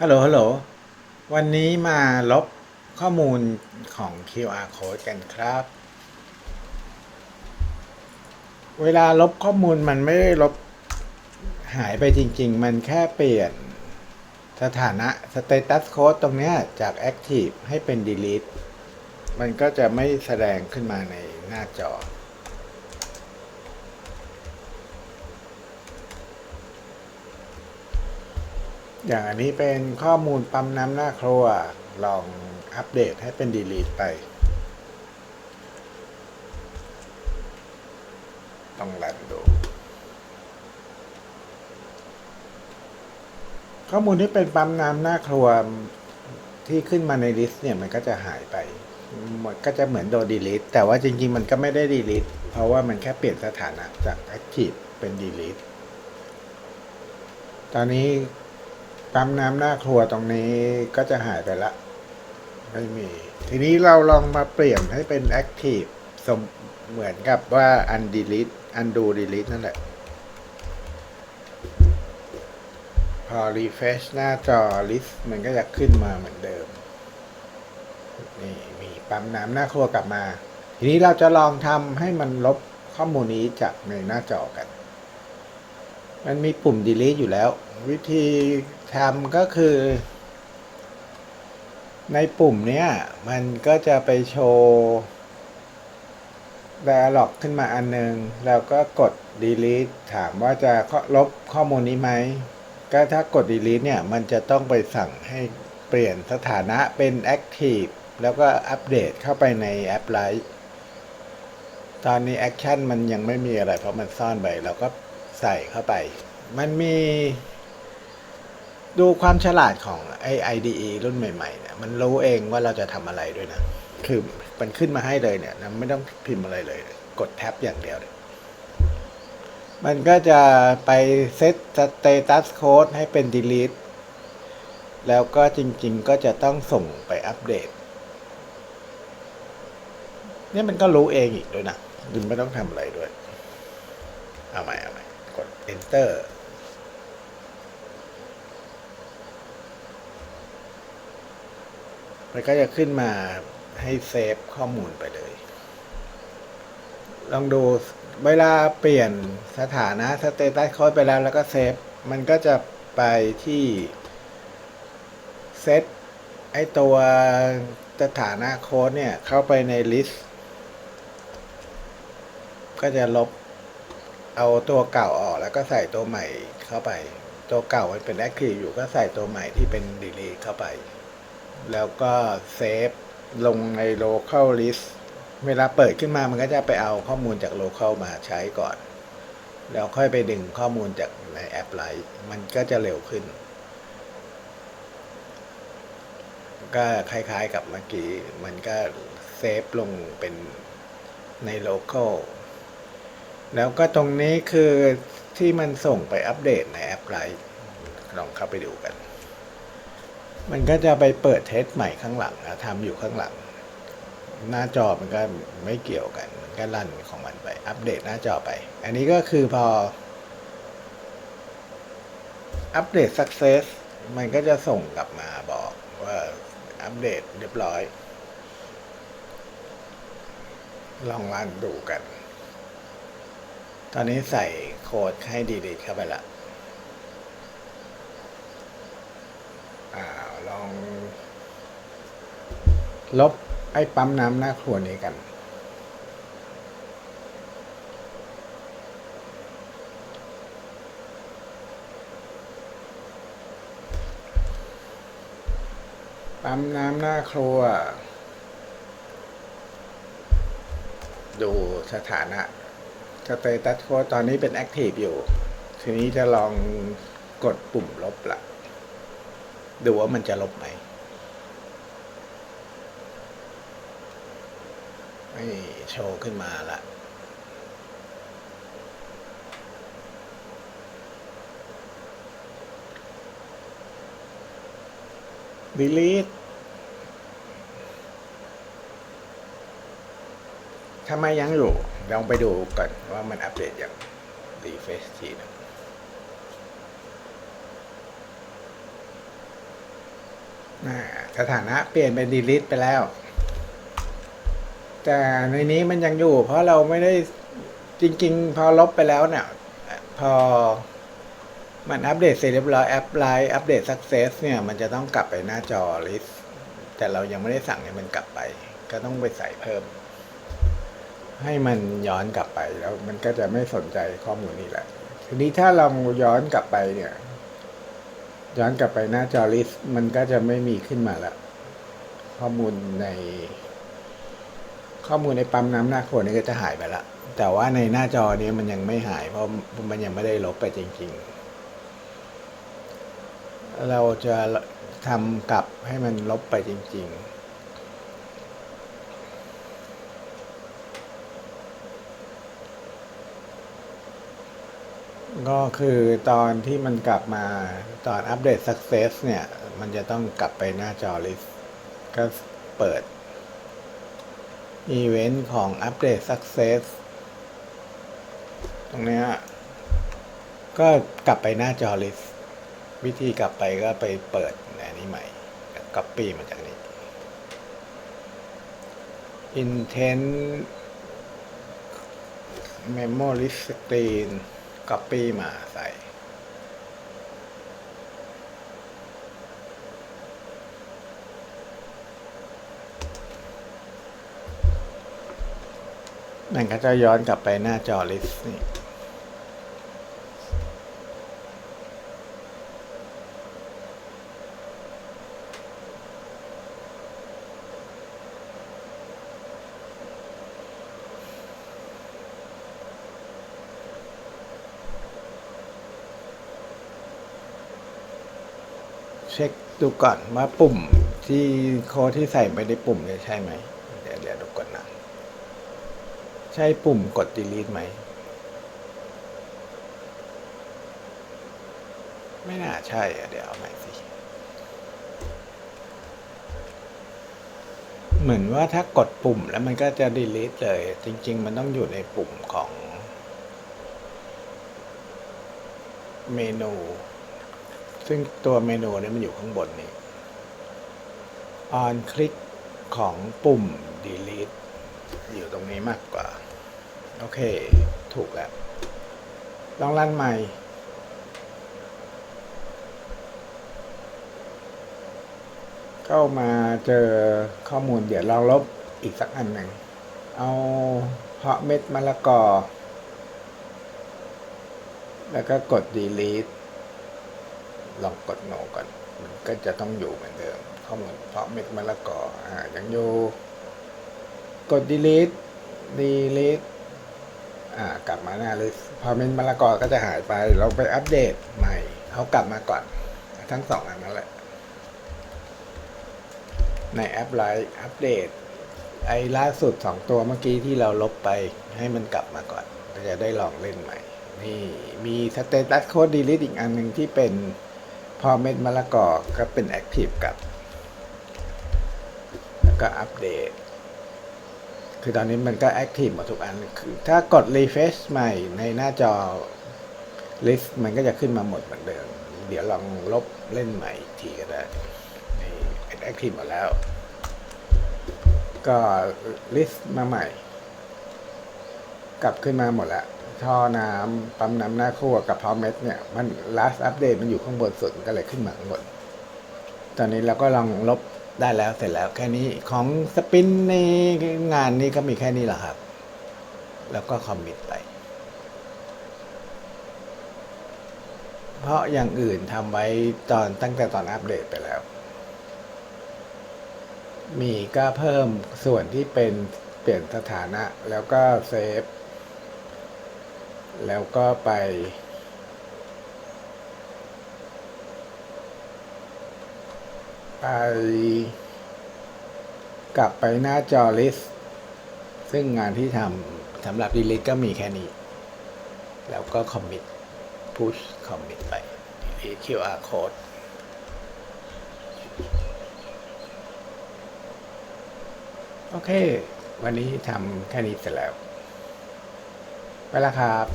ฮัลโหลฮัลโหล วันนี้มาลบข้อมูลของ QR code กันครับ เวลาลบข้อมูลมันไม่ได้ลบหายไปจริง ๆ มันแค่เปลี่ยนสถานะ status code ตรงเนี้ยจาก active ให้เป็น delete มันก็จะไม่แสดงขึ้นมาในหน้าจอ อย่างอันนี้เป็นข้อมูลปั๊มน้ำหน้าครัว ลองอัปเดตให้เป็น delete ไป ต้องรันดู ข้อมูลที่เป็นปั๊มน้ำหน้าครัวที่ขึ้นมาในลิสต์เนี่ยมันก็จะหายไปมันก็จะเหมือนโดน delete แต่ว่าจริงๆ มันก็ไม่ได้ delete เพราะว่ามันแค่เปลี่ยนสถานะจาก active เป็น delete ตอนนี้ ปั๊มน้ำหน้าครัวตรงนี้ก็จะหายไปละ ไม่มี ทีนี้เราลองมาเปลี่ยนให้เป็น active สมเหมือนกับว่า undelete undo delete นั่นแหละ พอ refresh หน้าจอ list มันก็จะขึ้นมาเหมือนเดิม นี่มีปั๊มน้ำหน้าครัวกลับมา ทีนี้เราจะลองทำให้มันลบข้อมูลนี้จากในหน้าจอกัน มันมีปุ่ม delete อยู่แล้ว วิธี ทำก็คือ ในปุ่มเนี้ย มันก็จะไปโชว์ dialog ขึ้นมาอันนึง แล้วก็กด delete ถามว่าจะลบข้อมูลนี้ไหม ก็ถ้ากด delete เนี่ย มันจะต้องไปสั่งให้เปลี่ยนสถานะเป็น active แล้วก็อัปเดตเข้าไปในแอปไลท์ตอนนี้แอคชั่นมันยังไม่มีอะไรเพราะมันซ่อนไปเราก็ใส่เข้าไป มันมี ดูความฉลาดของไอ IDE รุ่นใหม่ๆเนี่ยมันรู้เองว่าเราจะทำอะไรด้วยนะ คือมันขึ้นมาให้เลยเนี่ยไม่ต้องพิมพ์อะไรเลย กดแท็บอย่างเดียวเลยมันก็จะไปเซตสเตตัสโค้ดให้เป็น delete แล้วก็จริง ๆ ก็จะต้องส่งไปอัปเดต เนี่ยมันก็รู้เองอีกด้วยนะดึงไม่ต้องทำอะไรด้วย เอาใหม่เอาใหม่กด enter มันก็จะขึ้นมาให้เซฟข้อมูลไปเลย ลองดูเวลาเปลี่ยนสถานะสเตตัสโค้ดไปแล้วแล้วก็เซฟ มันก็จะไปที่เซตไอตัวสถานะโค้ดเนี่ย เข้าไปในลิสต์ ก็จะลบเอาตัวเก่าออกแล้วก็ใส่ตัวใหม่เข้าไป ตัวเก่ามันเป็น active อยู่ก็ใส่ตัวใหม่ที่เป็น delete เข้าไป แล้วก็เซฟลงใน local list เวลาเปิดขึ้นมามันก็จะไปเอาข้อมูลจาก local มาใช้ก่อน แล้วค่อยไปดึงข้อมูลจากในแอปไลท์มันก็จะเร็วขึ้น ก็คล้ายๆกับเมื่อกี้ มันก็เซฟลงเป็นใน local แล้วก็ตรงนี้คือที่มันส่งไปอัปเดตในแอปไลท์ลองเข้าไปดูกัน มันก็จะไปเปิดเทสใหม่ข้างหลังนะทำอยู่ข้างหลัง หน้าจอมันก็ไม่เกี่ยวกันมันก็ลั่นของมันไป อัปเดตหน้าจอไป อันนี้ก็คือพอ อัปเดต success มันก็จะส่งกลับมาบอกว่าอัปเดตเรียบร้อย ลองรันดูกัน ตอนนี้ใส่โค้ดให้ดีลีทเข้าไปละอ่าลอง ลบไอ้ปั๊มน้ำหน้าครัวนี้กันปั๊มน้ำหน้าครัว ดูสถานะสเตตัสโค้ดตอนนี้เป็นแอคทีฟอยู่ ทีนี้จะลองกดปุ่มลบละดูว่ามันจะลบไหม ไม่โชว์ขึ้นมาละ delete ถ้าไม่ยังอยู่ลองไปดูก่อนว่ามันอัปเดตอย่าง refresh ทีหนึงอ่าสถานะเปลี่ยนเป็น delete ไปแล้ว แต่ในนี้มันยังอยู่ เพราะเราไม่ได้จริง ๆ พอลบไปแล้วเนี่ยพอมันอัปเดตเสร็จเรียบร้อยแอปไลน์อัปเดต success เนี่ย มันจะต้องกลับไปหน้าจอ list แต่เรายังไม่ได้สั่งให้มันกลับไป ก็ต้องไปใส่เพิ่ม ให้มันย้อนกลับไปแล้วมันก็จะไม่สนใจข้อมูลนี้แหละ ทีนี้ถ้าเราย้อนกลับไปเนี่ย ย้อนกลับไปหน้าจอ list มันก็จะไม่มีขึ้นมาแล้วข้อมูลใน ข้อมูลในปั๊มน้ำหน้าโคดนี่ก็จะหายไปละแต่ว่าในหน้าจอนี้มันยังไม่หาย เพราะมันยังไม่ได้ลบไปจริง ๆ เราจะทำกลับให้มันลบไปจริง ๆก็คือตอนที่มันกลับมาตอนอัปเดต success เนี่ย มันจะต้องกลับไปหน้าจอ list ก็เปิด อีเวนต์ของอัปเดต Success ตรงนี้ก็กลับไปหน้าจอ list วิธีกลับไปก็ไปเปิดอันนี้ใหม่ Copy มาจากนี้ Intent Memory Screen Copy มาใส่ มันก็จะย้อนกลับไปหน้าจอ list นี่เช็คดูก่อนว่าปุ่มที่โค้ดที่ใส่ไปในปุ่มเนี่ยใช่ไหม เดี๋ยวเดี๋ยวดูก่อนนะ ใช่ปุ่มกด delete ไหม ไม่น่าใช่อะเดี๋ยวเอาใหม่สิ เหมือนว่าถ้ากดปุ่มแล้วมันก็จะ delete เลย จริง ๆ มันต้องอยู่ในปุ่มของ เมนู ซึ่งตัวเมนูนี้มันอยู่ข้างบนนี้ on คลิกของปุ่ม delete อยู่ตรงนี้มากกว่า โอเค ถูกแล้วลองรันใหม่ เข้ามาเจอข้อมูลเดี๋ยวลองลบอีกสักอันหนึ่ง เอาเพาะเม็ดมะละกอ แล้วก็กด delete ลองกด no ก่อน มันก็จะต้องอยู่เหมือนเดิม ข้อมูลเพาะเม็ดมะละกอ อ่ายังอยู่ กด delete delete กลับมาหน้า list พอเป็นมะละกอก็จะหายไปเราไปอัปเดตใหม่เขากลับมาก่อน ทั้งสองอันนั่นแหละ ในแอปไลน์อัปเดต ไอ้ล่าสุดสองตัวเมื่อกี้ที่เราลบไปให้มันกลับมาก่อนจะได้ลองเล่นใหม่ นี่มีสเตตัสโค้ดดีลิทอีกอันหนึ่งที่เป็นพอเม็ดมะละกอก็เป็นแอคทีฟกับ แล้วก็อัปเดต คือตอนนี้มันก็แอคทีฟหมดทุกอันคือถ้ากด refresh ใหม่ในหน้าจอ list มันก็จะขึ้นมาหมดเหมือนเดิม เดี๋ยวลองลบเล่นใหม่อีกทีก็ได้นี่แอคทีฟหมดแล้ว ก็ list มาใหม่ กลับขึ้นมาหมดแล้วท่อน้ำปั๊มน้ำหน้าคั่วกับพอเม็ดเนี่ยมัน last update มันอยู่ข้างบนสุดมันก็เลยขึ้นมาข้างบน ตอนนี้เราก็ลองลบ ได้แล้วเสร็จแล้วแค่นี้ของสปินในงานนี้ก็มีแค่นี้แหละครับ แล้วก็คอมมิตไป เพราะอย่างอื่นทำไว้ตอนตั้งแต่ตอนอัปเดตไปแล้ว มีก็เพิ่มส่วนที่เป็นเปลี่ยนสถานะ แล้วก็เซฟ แล้วก็ไป ไปกลับไปหน้าจอ list ซึ่งงานที่ทำสำหรับ delete ก็มีแค่นี้ แล้วก็ commit push commit ไป delete QR code โอเค วันนี้ทำแค่นี้เสร็จแล้ว ไปล้วครับ